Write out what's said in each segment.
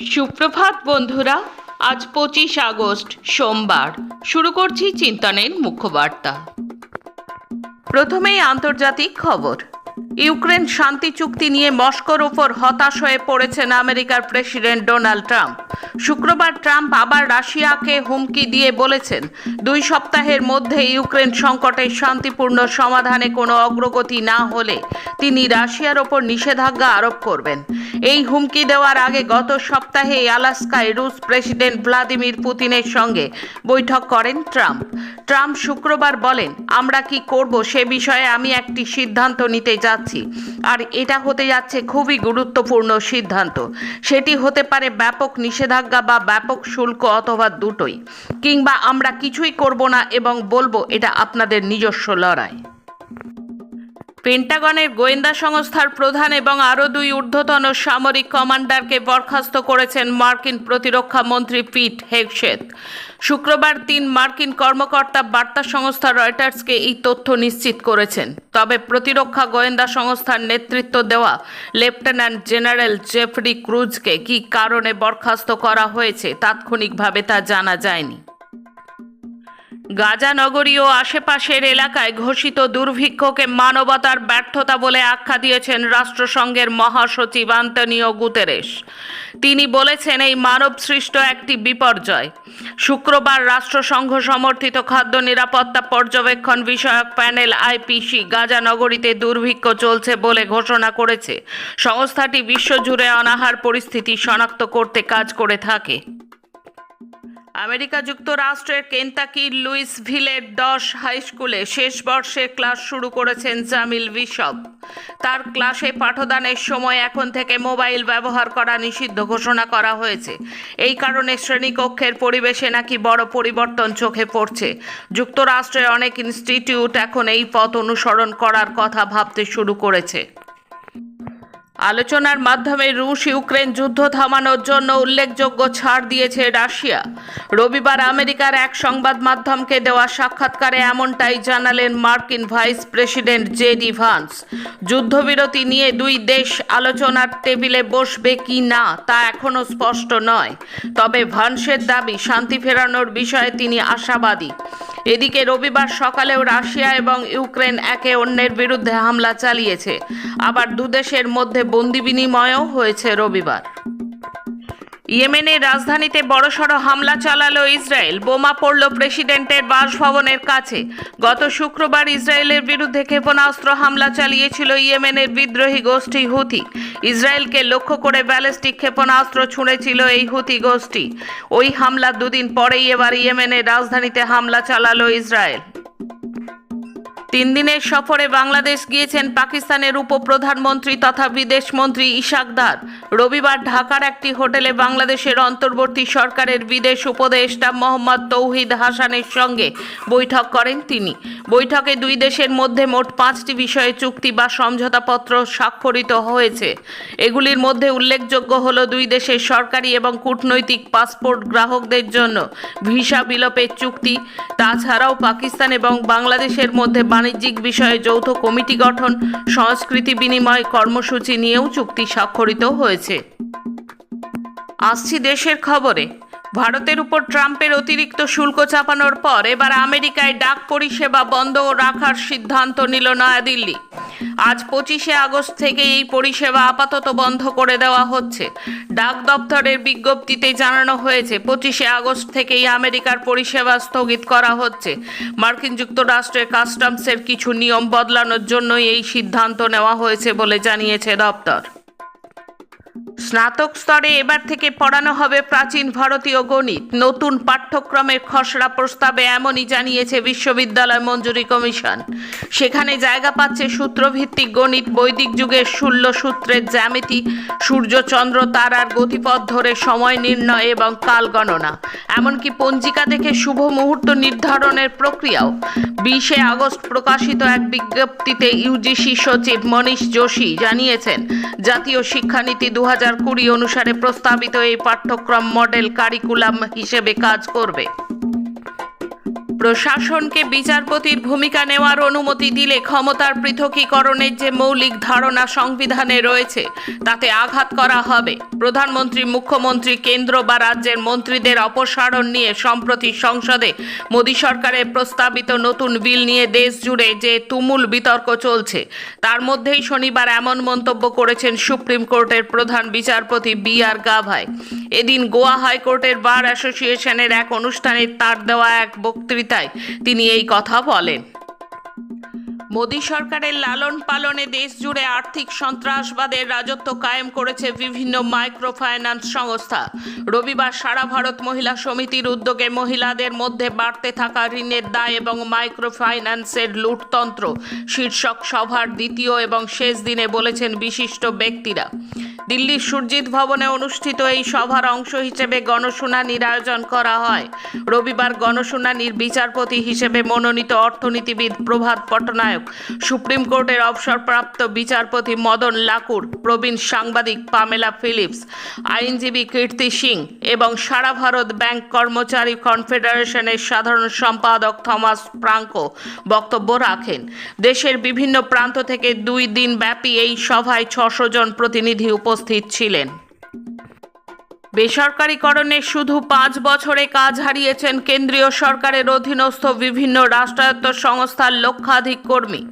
সুপ্রভাত বন্ধুরা আজ পঁচিশ আগস্ট সোমবার। শুরু করছি চিন্তনের মুখ্য বার্তা। প্রথমেই আন্তর্জাতিক খবর। ইউক্রেন শান্তি চুক্তি নিয়ে মস্কোর ওপর হতাশ হয়ে পড়েছেন আমেরিকার প্রেসিডেন্ট ডোনাল্ড ট্রাম্প। শুক্রবার ট্রাম্প আবার রাশিয়াকে হুমকি দিয়ে বলেছেন, দুই সপ্তাহের মধ্যে ইউক্রেন সংকটের শান্তিপূর্ণ সমাধানে কোনো অগ্রগতি না হলে তিনি রাশিয়ার ওপর নিষেধাজ্ঞা আরোপ করবেন। এই হুমকি দেওয়ার আগে গত সপ্তাহে আলাস্কায় রুশ প্রেসিডেন্ট ভ্লাদিমির পুতিনের সঙ্গে বৈঠক করেন ট্রাম্প। ট্রাম্প শুক্রবার বলেন, আমরা কি করব সে বিষয়ে আমি একটি সিদ্ধান্ত নিতে যাচ্ছি। আর এটা হতে যাচ্ছে খুবই গুরুত্বপূর্ণ সিদ্ধান্ত। সেটি হতে পারে ব্যাপক নিষেধাজ্ঞা বা ব্যাপক শুল্ক অথবা দুটোই। কিংবা আমরা কিছুই করব না এবং বলব এটা আপনাদের নিজস্ব লড়াই। পেন্টাগনের গোয়েন্দা সংস্থার প্রধান এবং আরও দুই ঊর্ধ্বতন সামরিক কমান্ডারকে বরখাস্ত করেছেন মার্কিন প্রতিরক্ষা মন্ত্রী পিট হেগসেত শুক্রবার তিন মার্কিন কর্মকর্তা বার্তা সংস্থা রয়টার্সকে এই তথ্য নিশ্চিত করেছেন। তবে প্রতিরক্ষা গোয়েন্দা সংস্থার নেতৃত্ব দেওয়া লেফটেন্যান্ট জেনারেল জেফরি ক্রুজকে কী কারণে বরখাস্ত করা হয়েছে তাৎক্ষণিকভাবে তা জানা যায়নি। গাজা নগরী ও আশেপাশের এলাকায় ঘোষিত দুর্ভিক্ষকে মানবতার ব্যর্থতা বলে আখ্যা দিয়েছেন রাষ্ট্রসংঘের মহাসচিব আন্তনিও গুতেরেস তিনি বলেছেন, এই মানব সৃষ্ট একটি বিপর্যয়। শুক্রবার রাষ্ট্রসংঘ সমর্থিত খাদ্য নিরাপত্তা পর্যবেক্ষণ বিষয়ক প্যানেল আইপিসি গাজা নগরীতে দুর্ভিক্ষ চলছে বলে ঘোষণা করেছে। সংস্থাটি বিশ্বজুড়ে অনাহার পরিস্থিতি শনাক্ত করতে কাজ করে থাকে। আমেরিকা যুক্তরাষ্ট্রের কেন্টাকির লুইসভিলের দশ হাই স্কুলে শেষ বর্ষের ক্লাস শুরু করেছেন জামিল বিশপ। তার ক্লাসে পাঠদানের সময় এখন থেকে মোবাইল ব্যবহার করা নিষিদ্ধ ঘোষণা করা হয়েছে। এই কারণে শ্রেণীকক্ষের পরিবেশে নাকি বড় পরিবর্তন চোখে পড়ছে। যুক্তরাষ্ট্রের অনেক ইনস্টিটিউট এখন এই পথ অনুসরণ করার কথা ভাবতে শুরু করেছে। আলোচনার মাধ্যমে রুশ ইউক্রেন যুদ্ধ থামানোর জন্য উল্লেখযোগ্য ছাড় দিয়েছে রাশিয়া। রবিবার আমেরিকার এক সংবাদ মাধ্যমকে দেওয়া সাক্ষাৎকারে এমনটাই জানালেন মার্কিন ভাইস প্রেসিডেন্ট জেডি ভান্স। যুদ্ধবিরতি নিয়ে দুই দেশ আলোচনার টেবিলে বসবে কি না, তা এখনও স্পষ্ট নয়। তবে ভান্সের দাবি, শান্তি ফেরানোর বিষয়ে তিনি আশাবাদী। এদিকে রবিবার সকালেও রাশিয়া এবং ইউক্রেন একে অন্যের বিরুদ্ধে হামলা চালিয়েছে। আবার দুদেশের মধ্যে বন্দি বিনিময়ও হয়েছে রবিবার। ইয়েমেনের রাজধানীতে বড়সড় হামলা চালালো ইসরায়েল। বোমা পড়ল প্রেসিডেন্টের বাসভবনের কাছে। গত শুক্রবার ইসরায়েলের বিরুদ্ধে ক্ষেপণাস্ত্র হামলা চালিয়েছিল ইয়েমেনের বিদ্রোহী গোষ্ঠী হুথি। ইসরায়েলকে লক্ষ্য করে ব্যালিস্টিক ক্ষেপণাস্ত্র ছুঁড়েছিল এই হুথি গোষ্ঠী। ওই হামলা দুদিন পরেই এবার ইয়েমেনের রাজধানীতে হামলা চালালো ইসরায়েল। তিন দিনের সফরে বাংলাদেশ গিয়েছেন পাকিস্তানের উপপ্রধানমন্ত্রী তথা বিদেশমন্ত্রী ইশাক দার। রবিবার ঢাকার একটি হোটেলে বাংলাদেশের অন্তর্বর্তী সরকারের বিদেশ উপদেষ্টা মোহাম্মদ তৌহিদ হাসানের সঙ্গে বৈঠক করেন তিনি। বৈঠকে দুই দেশের মধ্যে মোট পাঁচটি বিষয়ে চুক্তি বা সমঝোতাপত্র স্বাক্ষরিত হয়েছে। এগুলির মধ্যে উল্লেখযোগ্য হল দুই দেশের সরকারি এবং কূটনৈতিক পাসপোর্ট গ্রাহকদের জন্য ভিসা বিলোপের চুক্তি, তাছাড়াও পাকিস্তান এবং বাংলাদেশের মধ্যে বাণিজ্যিক বিষয়ে যৌথ কমিটি গঠন, সংস্কৃতি বিনিময় কর্মসূচি নিয়েও চুক্তি স্বাক্ষরিত হয়েছে। আসছি দেশের খবরে। ভারতের উপর ট্রাম্পের অতিরিক্ত শুল্ক চাপানোর পর এবার আমেরিকায় ডাক পরিষেবা বন্ধ রাখার সিদ্ধান্ত নিল নয়াদিল্লি। আজ পঁচিশে আগস্ট থেকে এই পরিষেবা আপাতত বন্ধ করে দেওয়া হচ্ছে। ডাক দপ্তরের বিজ্ঞপ্তিতে জানানো হয়েছে, পঁচিশে আগস্ট থেকেই আমেরিকার পরিষেবা স্থগিত করা হচ্ছে। মার্কিন যুক্তরাষ্ট্রের কাস্টমসের কিছু নিয়ম বদলানোর জন্যই এই সিদ্ধান্ত নেওয়া হয়েছে বলে জানিয়েছে দপ্তর। স্নাতক স্তরে এবার থেকে পড়ানো হবে প্রাচীন ভারতীয় গণিত। নতুন পাঠ্যক্রমের খসড়া প্রস্তাবে এমনই জানিয়েছে বিশ্ববিদ্যালয় মঞ্জুরি কমিশন। সেখানে জায়গা পাচ্ছে সূত্রভিত্তিক গণিত, বৈদিক যুগের শূন্য সূত্রের জ্যামিতি, সূর্য, চন্দ্র তারার গতিপথ ধরে সময় নির্ণয় এবং কাল গণনা। এমনকি পঞ্জিকা দেখে শুভ মুহূর্ত নির্ধারণের প্রক্রিয়াও। বিশে আগস্ট প্রকাশিত এক বিজ্ঞপ্তিতে ইউজিসি সচিব মনীষ যোশী জানিয়েছেন, জাতীয় শিক্ষানীতি দু হাজার কুড়ি অনুসারে প্রস্তাবিত এই পাঠ্যক্রম মডেল কারিকুলাম হিসেবে কাজ করবে। প্রশাসনকে বিচারপতির ভূমিকা নেওয়ার অনুমতি দিলে ক্ষমতার পৃথকীকরণের যে মৌলিক ধারণা সংবিধানে রয়েছে, তাতে আঘাত করা হবে। প্রধানমন্ত্রী, মুখ্যমন্ত্রী, কেন্দ্র বা রাজ্যের মন্ত্রীদের অপসারণ নিয়ে সম্প্রতি সংসদে মোদী সরকারের প্রস্তাবিত নতুন বিল নিয়ে দেশ জুড়ে যে তুমুল বিতর্ক চলছে, তার মধ্যেই শনিবার এমন মন্তব্য করেছেন সুপ্রিম কোর্টের প্রধান বিচারপতি বি আর গাভাই। এদিন গোয়া হাইকোর্টের বার অ্যাসোসিয়েশনের এক অনুষ্ঠানে তার দেওয়া এক বক্তৃতায় তিনি এই কথা বলেন। মোদী সরকারের লালন পালনে দেশ জুড়ে আর্থিক সন্ত্রাসবাদের রাজত্ব কায়েম করেছে বিভিন্ন মাইক্রো ফাইন্যান্স সংস্থা। রবিবার সারা ভারত মহিলা সমিতির উদ্যোগে মহিলাদের মধ্যে বাড়তে থাকা ঋণের দায় এবং মাইক্রো ফাইন্যান্সের লুটতন্ত্র শীর্ষক সভার দ্বিতীয় এবং শেষ দিনে বলেছেন বিশিষ্ট ব্যক্তিরা। দিল্লির সুরজিৎ ভবনে অনুষ্ঠিত এই সভার অংশ হিসেবে গণশুনানির আয়োজন করা হয়। রবিবার গণশুনানির বিচারপতি হিসেবে মনোনীত অর্থনীতিবিদ প্রভাত পটনায়ক সুপ্রিম কোর্টের অবসরপ্রাপ্ত বিচারপতি মদন লাকুর, প্রবীণ সাংবাদিক পামেলা ফিলিপস, আইনজীবী কীর্তি সিং এবং সারা ভারত ব্যাংক কর্মচারী কনফেডারেশনের সাধারণ সম্পাদক থমাস প্রাঙ্কো বক্তব্য রাখেন। দেশের বিভিন্ন প্রান্ত থেকে দুই দিন ব্যাপী এই সভায় ছশো জন প্রতিনিধি উপস্থিত ছিলেন। বেসরকারীকরণে শুধু পাঁচ বছরে কাজ হারিয়েছেন কেন্দ্রীয় সরকারের অধীনস্থ বিভিন্ন রাষ্ট্রায়ত্ত সংস্থার লক্ষাধিক কর্মী।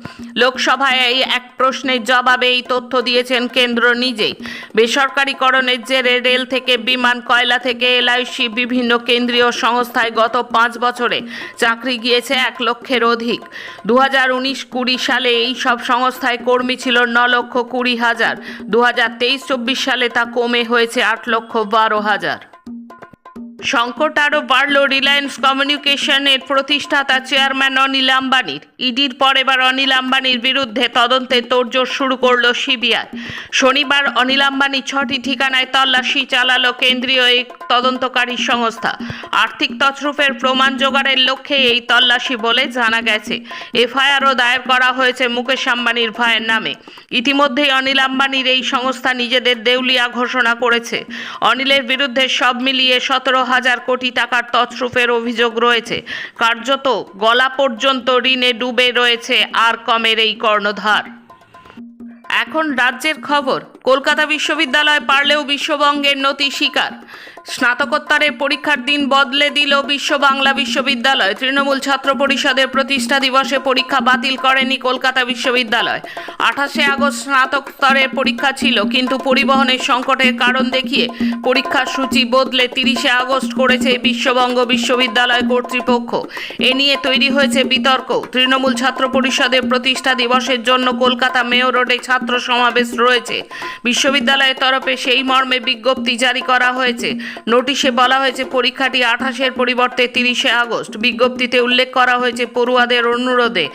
লোকসভায় এই এক প্রশ্নের জবাবে এই তথ্য দিয়েছেন কেন্দ্র নিজেই। বেসরকারীকরণের জেরে রেল থেকে, বিমান, কয়লা থেকে, এলআইসি বিভিন্ন কেন্দ্রীয় সংস্থায় গত পাঁচ বছরে চাকরি গিয়েছে এক লক্ষের অধিক। দু হাজার উনিশ কুড়ি সালে এই সব সংস্থায় কর্মী ছিল ন লক্ষ কুড়ি হাজার। দু হাজার তেইশ চব্বিশ সালে তা কমে হয়েছে আট লক্ষ বারো হাজার। সংকট আরও বাড়ল রিলায়েন্স কমিউনিকেশনের প্রতিষ্ঠাতা চেয়ারম্যান অনিল আম্বানির। ইডির পর এবার অনিল আম্বানির বিরুদ্ধে তদন্তে তোড়জোড় শুরু করল সিবিআই। শনিবার অনিল আম্বানি ছটি ঠিকানায় তল্লাশি চালালো কেন্দ্রীয় এই তদন্তকারী সংস্থা। আর্থিক তছরুপের প্রমাণ জোগাড়ের লক্ষ্যে এই তল্লাশি বলে জানা গেছে। এফআইআরও দায়ের করা হয়েছে মুকেশ আম্বানির ভাইয়ের নামে। ইতিমধ্যেই অনিল আম্বানির এই সংস্থা নিজেদের দেউলিয়া ঘোষণা করেছে। অনিলের বিরুদ্ধে সব মিলিয়ে সতেরো হাজার কোটি টাকার তছরুফের অভিযোগ রয়েছে। কার্যত গলা পর্যন্ত ঋণে ডুবে রয়েছে আর কমের এই কর্ণধার। এখন রাজ্যের খবর, কলকাতা বিশ্ববিদ্যালয় পারলেও বিশ্ববঙ্গের নতি শিকার স্নাতকোত্তরের পরীক্ষার দিন বদলে দিল বিশ্ব বাংলা বিশ্ববিদ্যালয়। তৃণমূল ছাত্র পরিষদের প্রতিষ্ঠা দিবসে পরীক্ষা বাতিল করেনি কলকাতা বিশ্ববিদ্যালয়। আঠাশে আগস্ট স্নাতকোত্তরের পরীক্ষা ছিল, কিন্তু পরিবহনের সংকটের কারণ দেখিয়ে পরীক্ষার সূচি বদলে তিরিশে আগস্ট করেছে বিশ্ববঙ্গ বিশ্ববিদ্যালয় কর্তৃপক্ষ। এ নিয়ে তৈরি হয়েছে বিতর্ক। তৃণমূল ছাত্র পরিষদের প্রতিষ্ঠা দিবসের জন্য কলকাতা মেয়র রোডে ছাত্র সমাবেশ রয়েছে। বিশ্ববিদ্যালয়ের তরফে সেই মর্মে বিজ্ঞপ্তি জারি করা হয়েছে। নোটিশে বলা হয়েছে, পরীক্ষাটি আঠাশের পরিবর্তে তিরিশে আগস্ট। বিজ্ঞপ্তিতে উল্লেখ করা হয়েছে, পড়ুয়াদের অনুরোধে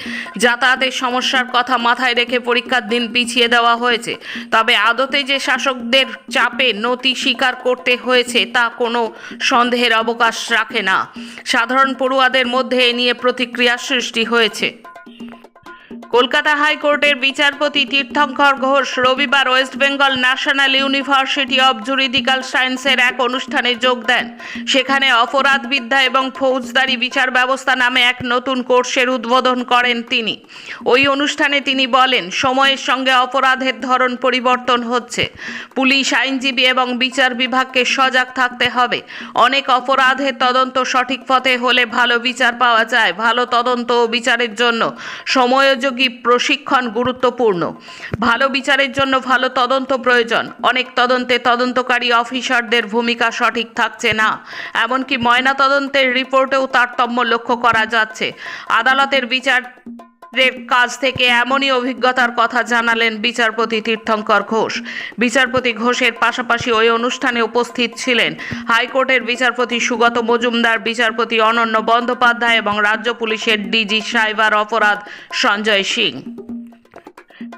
যাতায়াতের সমস্যার কথা মাথায় রেখে পরীক্ষার দিন পিছিয়ে দেওয়া হয়েছে। তবে আদতে যে শাসকদের চাপে নতি স্বীকার করতে হয়েছে, তা কোনো সন্দেহের অবকাশ রাখে না। সাধারণ পড়ুয়াদের মধ্যে এ নিয়ে প্রতিক্রিয়া সৃষ্টি হয়েছে। কলকাতা হাইকোর্টের বিচারপতি তীর্থঙ্কর ঘোষ রবিবার West Bengal National University of Juridical সায়েন্সের এক অনুষ্ঠানে যোগ দেন। সেখানে অপরাধবিদ্যা এবং ফৌজদারি বিচার ব্যবস্থা নামে এক নতুন কোর্সের উদ্বোধন করেন তিনি। ওই অনুষ্ঠানে তিনি বলেন, সময়ের সঙ্গে অপরাধের ধরন পরিবর্তন হচ্ছে। পুলিশ, আইনজীবী এবং বিচার বিভাগকে সজাগ থাকতে হবে। অনেক অপরাধের তদন্ত সঠিক পথে হলে ভালো বিচার পাওয়া যায়। ভালো তদন্ত ও বিচারের জন্য সময়োযোগী প্রশিক্ষণ গুরুত্বপূর্ণ। ভালো বিচারের জন্য ভালো তদন্ত প্রয়োজন। অনেক তদন্তে তদন্তকারী অফিসারদের ভূমিকা সঠিক থাকছে না। এমনকি ময়না তদন্তের রিপোর্টেও তারতম্য লক্ষ্য করা যাচ্ছে। আদালতের বিচার কাছ থেকে এমনই অভিজ্ঞতার কথা জানালেন বিচারপতি তীর্থঙ্কর ঘোষ। বিচারপতি ঘোষের পাশাপাশি ওই অনুষ্ঠানে উপস্থিত ছিলেন হাইকোর্টের বিচারপতি সুগত মজুমদার, বিচারপতি অনন্য বন্দ্যোপাধ্যায় এবং রাজ্য পুলিশের ডিজি সাইবার অপরাধ সঞ্জয় সিং।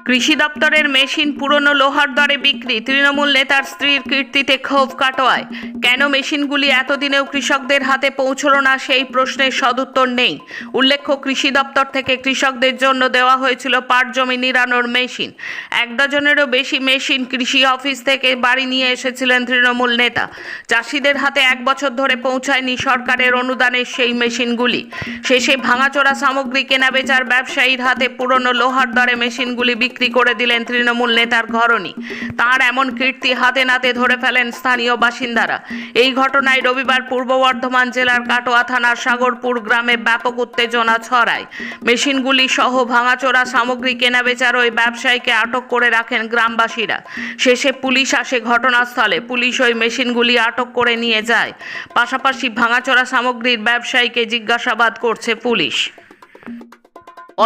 কৃষি দপ্তরের মেশিন পুরনো লোহার দরে বিক্রি। তৃণমূল নেতার স্ত্রীর কীর্তিতে ক্ষোভ কাটোয়ায়। কেন মেশিনগুলি এতদিনেও কৃষকদের হাতে পৌঁছলো না সেই প্রশ্নের সদুত্তর নেই। উল্লেখ্য, কৃষি দপ্তর থেকে কৃষকদের জন্য দেওয়া হয়েছিল পাট জমি নিরানোর মেশিন। এক ডজনেরও বেশি মেশিন কৃষি অফিস থেকে বাড়ি নিয়ে এসেছিলেন তৃণমূল নেতা। চাষিদের হাতে এক বছর ধরে পৌঁছায়নি সরকারের অনুদানের সেই মেশিনগুলি। শেষে ভাঙাচোরা সামগ্রী কেনাবেচার ব্যবসায়ীর হাতে পুরনো লোহার দরে মেশিনগুলি বিক্রি করে দিলেন তৃণমূল নেতার ঘরণী। তার এমন কীর্তি হাতে নাতে ধরে ফেলেন স্থানীয় বাসিন্দারা। এই ঘটনায় রবিবার পূর্ব বর্ধমান জেলার কাটোয়া থানার সাগরপুর গ্রামে ব্যাপক উত্তেজনা ছড়ায়। মেশিনগুলি সহ ভাঙাচোরা সামগ্রী কেনাবেচার ওই ব্যবসায়ীকে আটক করে রাখেন গ্রামবাসীরা। শেষে পুলিশ আসে ঘটনাস্থলে। পুলিশ ওই মেশিনগুলি আটক করে নিয়ে যায়। পাশাপাশি ভাঙাচোরা সামগ্রীর ব্যবসায়ীকে জিজ্ঞাসাবাদ করছে পুলিশ।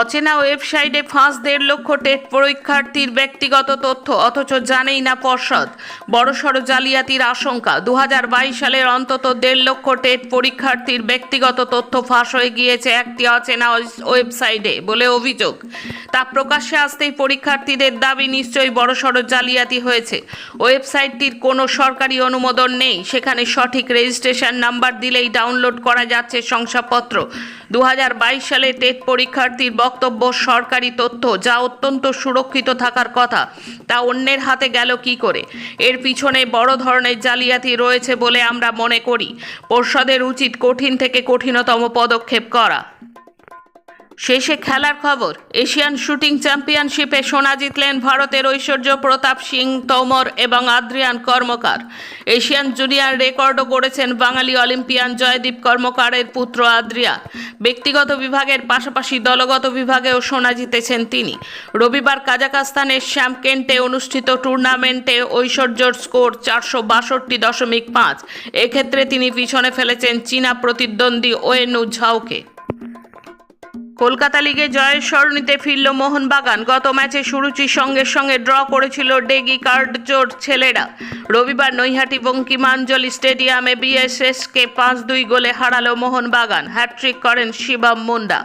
অচেনা ওয়েবসাইটে ফাঁস দেড় লক্ষ টেট পরীক্ষার্থীর ব্যক্তিগত তথ্য, অথচ জানেই না পর্ষদ। বড়সড় জালিয়াতির আশঙ্কা দু হাজার বাইশ সালের অন্তত দেড় লক্ষ টেট পরীক্ষার্থীর ব্যক্তিগত তথ্য ফাঁস হয়ে গিয়েছে একটি অচেনা ওয়েবসাইটে বলে অভিযোগ। তা প্রকাশ্যে আসতেই পরীক্ষার্থীদের দাবি নিশ্চয়ই বড়সড় জালিয়াতি হয়েছে। ওয়েবসাইটটির কোনো সরকারি অনুমোদন নেই। সেখানে সঠিক রেজিস্ট্রেশন নাম্বার দিলেই ডাউনলোড করা যাচ্ছে শংসাপত্র। দু হাজার বাইশ সালে টেট পরীক্ষার্থীর বক্তব্য, সরকারি তথ্য, যা অত্যন্ত সুরক্ষিত থাকার কথা, তা অন্যের হাতে গেল কি করে? এর পিছনে বড় ধরনের জালিয়াতি রয়েছে বলে আমরা মনে করি। পর্ষদের উচিত কঠিন থেকে কঠিনতম পদক্ষেপ করা। শেষে খেলার খবর, এশিয়ান শুটিং চ্যাম্পিয়নশিপে সোনা জিতলেন ভারতের ঐশ্বর্য প্রতাপ সিং, তোমর এবং আদ্রিয়ান কর্মকার। এশিয়ান জুনিয়র রেকর্ডও গড়েছেন বাঙালি অলিম্পিয়ান জয়দীপ কর্মকারের পুত্র আদ্রিয়া। ব্যক্তিগত বিভাগের পাশাপাশি দলগত বিভাগেও সোনা জিতেছেন তিনি। রবিবার কাজাকাস্তানের শ্যামকেন্টে অনুষ্ঠিত টুর্নামেন্টে ঐশ্বর্যর স্কোর চারশো বাষট্টি দশমিক পাঁচ। এক্ষেত্রে তিনি পিছনে ফেলেছেন চীনা প্রতিদ্বন্দ্বী ওয়েনু ঝাওকে। কলকাতা লিগে জয়ের স্মরণীতে ফিরল মোহনবাগান। গত ম্যাচে সুরুচির সঙ্গে সঙ্গে ড্র করেছিল ডেগি কার্ডজোর ছেলেরা। রবিবার নৈহাটি বঙ্কিমাঞ্জলি স্টেডিয়ামে বিএসএসকে পাঁচ দুই গোলে হারাল মোহনবাগান। হ্যাট্রিক করেন শিবম মুন্ডা।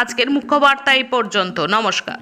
আজকের মুখ্য বার্তা এই পর্যন্ত। নমস্কার।